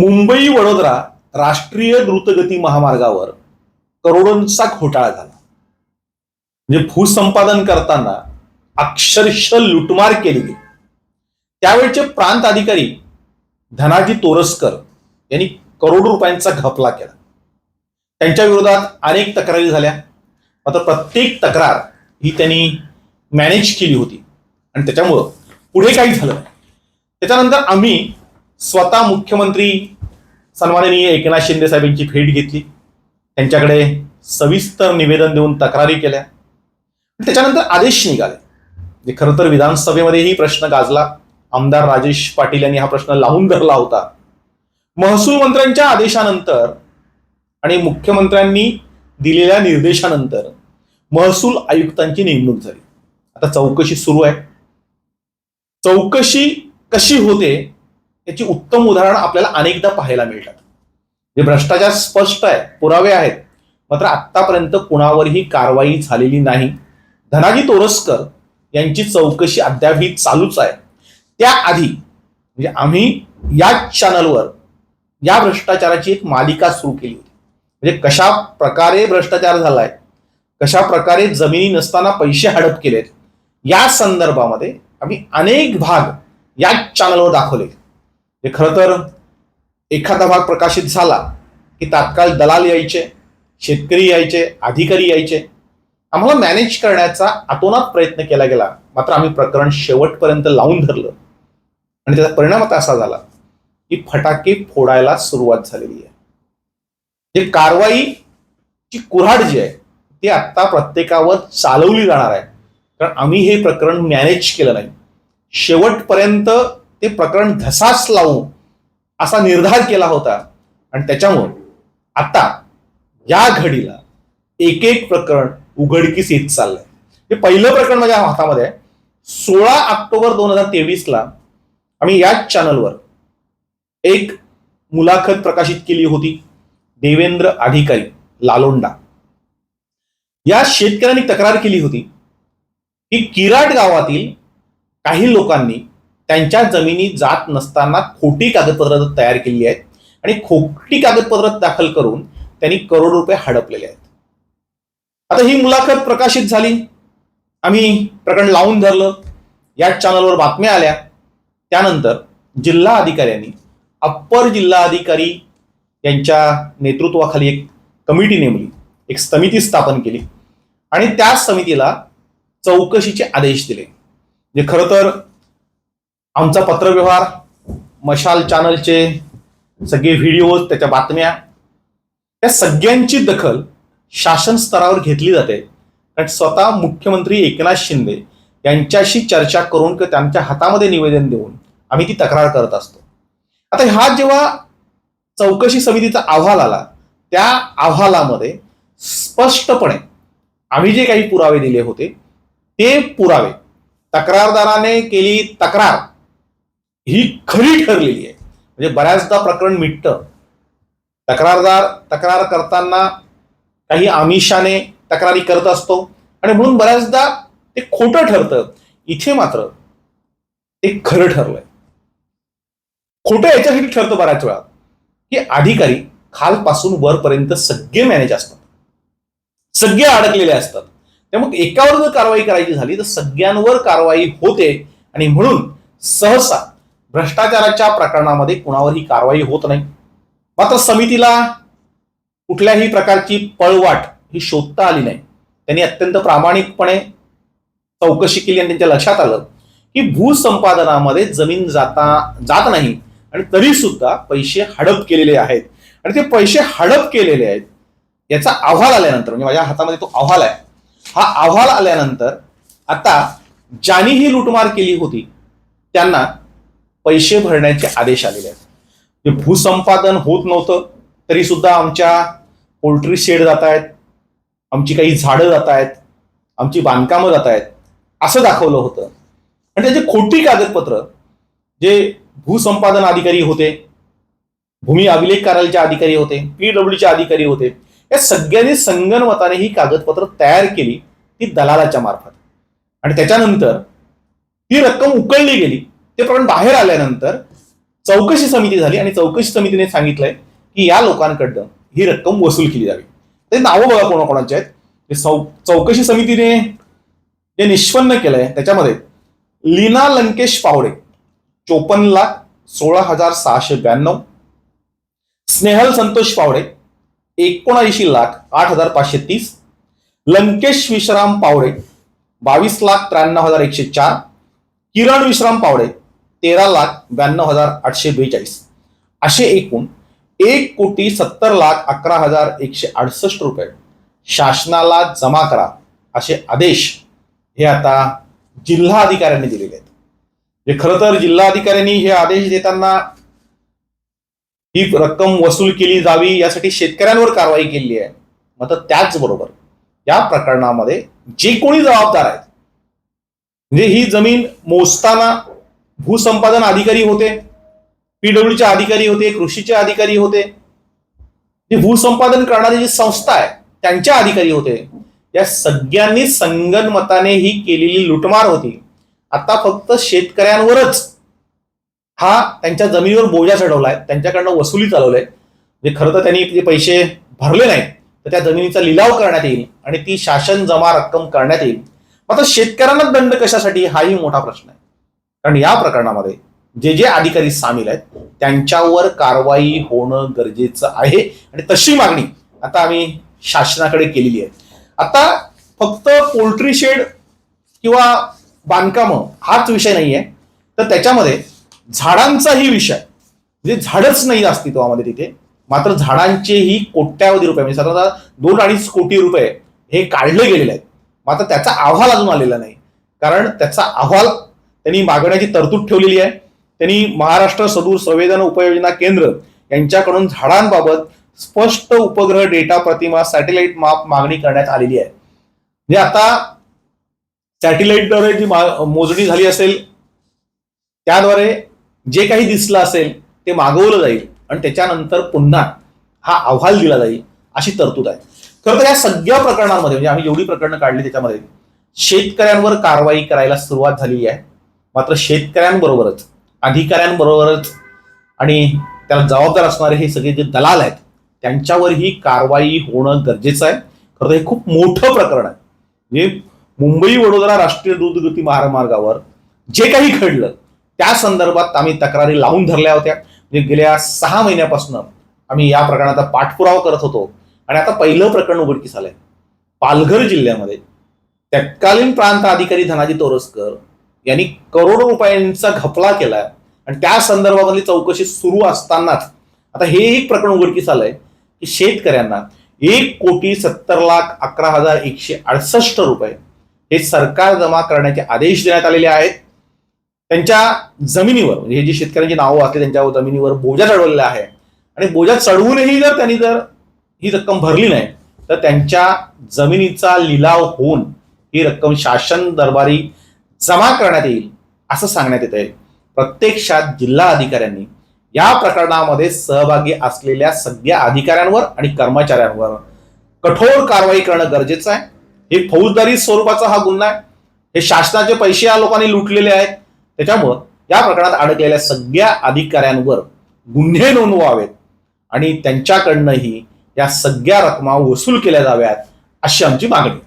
मुंबई वडोदरा राष्ट्रीय द्रुतगती महामार्गावर करोडोंचा घोटाळा झाला. म्हणजे भूसंपादन करताना अक्षरशः लुटमार केली गेली. त्यावेळचे प्रांत अधिकारी धनाजी तोरसकर यांनी करोडो रुपयांचा घपला केला. त्यांच्या विरोधात अनेक तक्रारी झाल्या. मात्र प्रत्येक तक्रार ही त्यांनी मॅनेज केली होती. आणि त्याच्यामुळं पुढे काही झालं त्याच्यानंतर आम्ही स्वतः मुख्यमंत्री सन्माननीय एकनाथ शिंदे साहेबांची भेट घेतली. त्यांच्याकडे सविस्तर निवेदन देऊन तक्रारी केल्या. त्याच्यानंतर आदेश निघाले. जे खरं तर विधानसभेमध्येही प्रश्न गाजला. आमदार राजेश पाटील यांनी हा प्रश्न लावून धरला होता. महसूल मंत्र्यांच्या आदेशानंतर आणि मुख्यमंत्र्यांनी दिलेल्या निर्देशानंतर महसूल आयुक्तांची नेमणूक झाली. आता चौकशी सुरू आहे. चौकशी कशी होते त्याची उत्तम उदाहरण आपल्याला अनेकदा पाहायला मिळतात. जे भ्रष्टाचार स्पष्ट आहे पुरावे आहेत मात्र आतापर्यंत कुणावरही कारवाई झालेली नाही. धनाजी तोरसकर यांची चौकशी अद्यापही चालूच आहे. त्याआधी म्हणजे आम्ही या चॅनलवर या भ्रष्टाचाराची एक मालिका सुरू केली होती. म्हणजे कशा प्रकारे भ्रष्टाचार झालाय कशा प्रकारे जमिनी नसताना पैसे हडप केलेत या संदर्भामध्ये आम्ही अनेक भाग या चॅनलवर दाखवले हे खरं तर एखादा भाग प्रकाशित झाला की तात्काळ दलाल यायचे शेतकरी यायचे अधिकारी यायचे. आम्हाला मॅनेज करण्याचा आतोनात प्रयत्न केला गेला. मात्र आम्ही प्रकरण शेवटपर्यंत लावून धरलं. आणि त्याचा परिणाम आता असा झाला की फटाके फोडायला सुरुवात झालेली आहे. जे कारवाईची कुऱ्हाड जी आहे ती आत्ता प्रत्येकावर चालवली जाणार आहे. कारण आम्ही हे प्रकरण मॅनेज केलं नाही. शेवटपर्यंत ते प्रकरण धसास लावू असा निर्धार केला होता. आणि त्याच्यामुळे आता या घडीला एक एक प्रकरण उघडकीस येत चाललंय. हे पहिलं प्रकरण माझ्या हातामध्ये आहे. सोळा ऑक्टोबर दोन हजार तेवीसला आम्ही याच चॅनलवर एक मुलाखत प्रकाशित केली होती. देवेंद्र अधिकारी लालोंडा. या शेतकऱ्यांनी तक्रार केली होती की किराट गावातील काही लोकांनी त्यांच्या जमिनी जात नसताना खोटी कागदपत्र तयार केली आहेत आणि खोटी कागदपत्र दाखल करून त्यांनी करोड रुपये हडपलेले आहेत. आता ही मुलाखत प्रकाशित झाली. आम्ही प्रकरण लावून धरलं. या चॅनलवर बातम्या आल्या. त्यानंतर जिल्हा अधिकाऱ्यांनी अप्पर जिल्हा अधिकारी यांच्या नेतृत्वाखाली एक कमिटी नेमली. एक समिती स्थापन केली. आणि त्या समितीला चौकशीचे आदेश दिले. जे खरं तर आमचा पत्रव्यवहार मशाल चॅनलचे सगळे व्हिडिओज त्याच्या बातम्या त्या सगळ्यांची दखल शासन स्तरावर घेतली जाते. कारण स्वतः मुख्यमंत्री एकनाथ शिंदे यांच्याशी चर्चा करून किंवा त्यांच्या हातामध्ये निवेदन देऊन आम्ही ती तक्रार करत असतो. आता हा जेव्हा चौकशी समितीचा अहवाल आला त्या अहवालामध्ये स्पष्टपणे आम्ही जे काही पुरावे दिले होते ते पुरावे. तक्रारदाराने केली तक्रार. ही खरी ठरलेली आहे. म्हणजे बऱ्याचदा प्रकरण मिटतं. तक्रारदार तक्रार करताना काही आमिषाने तक्रारी करत असतो. आणि म्हणून बऱ्याचदा ते खोटं ठरतं. इथे मात्र ते खरं ठरलंय. खोटं याच्यासाठी ठरतं बऱ्याच वेळा. की अधिकारी खालपासून वरपर्यंत सगळे मॅनेज असतात. सगळे अडकलेले असतात. त्यामुळे एकावर जर कारवाई करायची झाली तर सगळ्यांवर कारवाई होते. आणि म्हणून सहसा भ्रष्टाचाराच्या प्रकरणामध्ये कुणावरही कारवाई होत नाही. मात्र समितीला कुठल्याही प्रकारची पळवाट ही शोधता आली नाही. त्यांनी अत्यंत प्रामाणिकपणे चौकशी केली आणि त्यांच्या लक्षात आलं की भूसंपादनामध्ये जमीन जाता जात नाही आणि तरी सुद्धा पैसे हडप केलेले आहेत. आणि ते पैसे हडप केलेले आहेत याचा अहवाल आल्यानंतर म्हणजे माझ्या हातामध्ये तो अहवाल आहे. हा अहवाल आल्यानंतर आता ज्यांनी ही लुटमार केली होती त्यांना पैसे भरण्याचे आदेश आलेले आहेत. जे भूसंपादन होत नव्हतं तरी सुद्धा आमच्या पोल्ट्री शेड जात आहेत आमची काही झाडं जात आहेत आमची बांधकामं जात आहेत असं दाखवलं होतं. आणि त्याची खोटी कागदपत्र जे भूसंपादन अधिकारी होते भूमी अभिलेख कार्यालयाचे अधिकारी होते पीडब्ल्यूचे अधिकारी होते या सगळ्यांनी संगणमताने ही कागदपत्र तयार केली ती दलालाच्या मार्फत. आणि त्याच्यानंतर ही रक्कम उकळली गेली. ते प्रकरण बाहेर आल्यानंतर चौकशी समिती झाली आणि चौकशी समितीने सांगितलंय की या लोकांकडनं ही रक्कम वसूल केली जावी. ते नावं बघा कोणाकोणाचे आहेत. ते चौ चौकशी समितीने जे निष्पन्न केलंय त्याच्यामध्ये लीना लंकेश पावडे चोपन्न लाख सोळा हजार सहाशे ब्याण्णव स्नेहल संतोष पावडे एकोणऐंशी लाख आठ हजार पाचशे तीस लंकेश विश्राम पावडे बावीस लाख त्र्याण्णव हजार एकशे चार किरण विश्राम पावडे तेरा लाख ब्याण्णव हजार आठशे बेचाळीस. असे एकूण एक कोटी सत्तर लाख अकरा हजार एकशे अडुसष्ट रुपये शासनाला जमा करा असे आदेश हे आता जिल्हा अधिकाऱ्यांनी दिलेले आहेत. जे खरं तर जिल्हा अधिकाऱ्यांनी हे आदेश देताना ही रक्कम वसूल केली जावी यासाठी शेतकऱ्यांवर कारवाई केली आहे. मात्र त्याचबरोबर या प्रकरणामध्ये जे कोणी जबाबदार आहेत म्हणजे ही जमीन मोजताना भूसंपादन अधिकारी होते पीडब्ल्यूचे अधिकारी होते कृषीचे अधिकारी होते. जे भूसंपादन करणारी जी संस्था आहे त्यांच्या अधिकारी होते. या सगळ्यांनी संगनमताने ही केलेली लुटमार होती. आता फक्त शेतकऱ्यांवरच हा त्यांच्या जमिनीवर बोजा चढवलाय त्यांच्याकडनं वसुली चालवलाय. म्हणजे खरं तर त्यांनी जे पैसे भरले नाही तर त्या जमिनीचा लिलाव करण्यात येईल आणि ती शासन जमा रक्कम करण्यात येईल. मात्र शेतकऱ्यांना दंड कशासाठी? हाही मोठा प्रश्न आहे. कारण या प्रकरणामध्ये जे जे अधिकारी सामील आहेत त्यांच्यावर कारवाई होणं गरजेचं आहे. आणि तशी मागणी आता आम्ही शासनाकडे केलेली आहे. आता फक्त पोल्ट्री शेड किंवा बांधकामं हाच विषय नाही आहे तर त्याच्यामध्ये झाडांचाही विषय. म्हणजे झाडच नाही अस्तित्वामध्ये तिथे. मात्र झाडांचेही कोट्यावधी रुपये म्हणजे साधारणतः दोन अडीच कोटी रुपये हे काढले गेलेले आहेत. मात्र त्याचा अहवाल अजून आलेला नाही. कारण त्याचा अहवाल त्यांनी मागण्याची तरतूद ठेवलेली आहे. त्यांनी महाराष्ट्र सदूर संवेदन उपयोजना केंद्र यांच्याकडून झाडांबाबत स्पष्ट उपग्रह डेटा प्रतिमा सॅटेलाइट माप मागणी करण्यात आलेली आहे. म्हणजे आता सॅटेलाइटद्वारे जी मा- मोजणी झाली असेल त्याद्वारे जे काही दिसलं असेल ते मागवलं जाईल आणि त्याच्यानंतर पुन्हा हा अहवाल दिला जाईल अशी तरतूद आहे. खरं तर या सगळ्या प्रकरणांमध्ये म्हणजे आम्ही एवढी प्रकरणं काढली त्याच्यामध्ये शेतकऱ्यांवर कारवाई करायला सुरुवात झाली आहे. मात्र शेतकऱ्यांबरोबरच अधिकाऱ्यांबरोबरच आणि त्याला जबाबदार असणारे हे सगळे जे दलाल आहेत त्यांच्यावर ही कारवाई होणं गरजेचं आहे. खरं तर हे खूप मोठं प्रकरण आहे. म्हणजे मुंबई वडोदरा राष्ट्रीय द्रुतगती महामार्गावर जे काही घडलं त्या संदर्भात आम्ही तक्रारी लावून धरल्या होत्या. म्हणजे गेल्या सहा महिन्यापासून आम्ही या प्रकरणाचा पाठपुरावा करत होतो. आणि आता पहिलं प्रकरण उघडकीस आलंय. पालघर जिल्ह्यामध्ये तत्कालीन प्रांत अधिकारी धनाजी तोरसकर यांनी करोडो रुपयांचा घपला केलाय. आणि त्या संदर्भामधली चौकशी सुरू असतानाच आता हे एक प्रकरण उघडकीस आलंय की शेतकऱ्यांना एक कोटी सत्तर लाख अकरा हजार एकशे अडसष्ट रुपये हे सरकार जमा करण्याचे आदेश देण्यात आलेले आहेत. त्यांच्या जमिनीवर म्हणजे हे जी शेतकऱ्यांची नावं असते त्यांच्या जमिनीवर बोजा चढवलेला आहे. आणि बोजा चढवूनही जर त्यांनी जर ही रक्कम भरली नाही तर त्यांच्या जमिनीचा लिलाव होऊन ही रक्कम शासन दरबारी जमा करण्यात येईल असं सांगण्यात येत आहे प्रत्यक्षात जिल्हा अधिकाऱ्यांनी या प्रकरणामध्ये सहभागी असलेल्या सगळ्या अधिकाऱ्यांवर आणि कर्मचाऱ्यांवर कठोर कारवाई करणं गरजेचं आहे. हे फौजदारी स्वरूपाचा हा गुन्हा आहे. हे शासनाचे पैसे या लोकांनी लुटलेले आहेत. त्याच्यामुळं या प्रकरणात अडकलेल्या सगळ्या अधिकाऱ्यांवर गुन्हे नोंदवावेत आणि त्यांच्याकडनंही या सगळ्या रकमा वसूल केल्या जाव्यात अशी आमची मागणी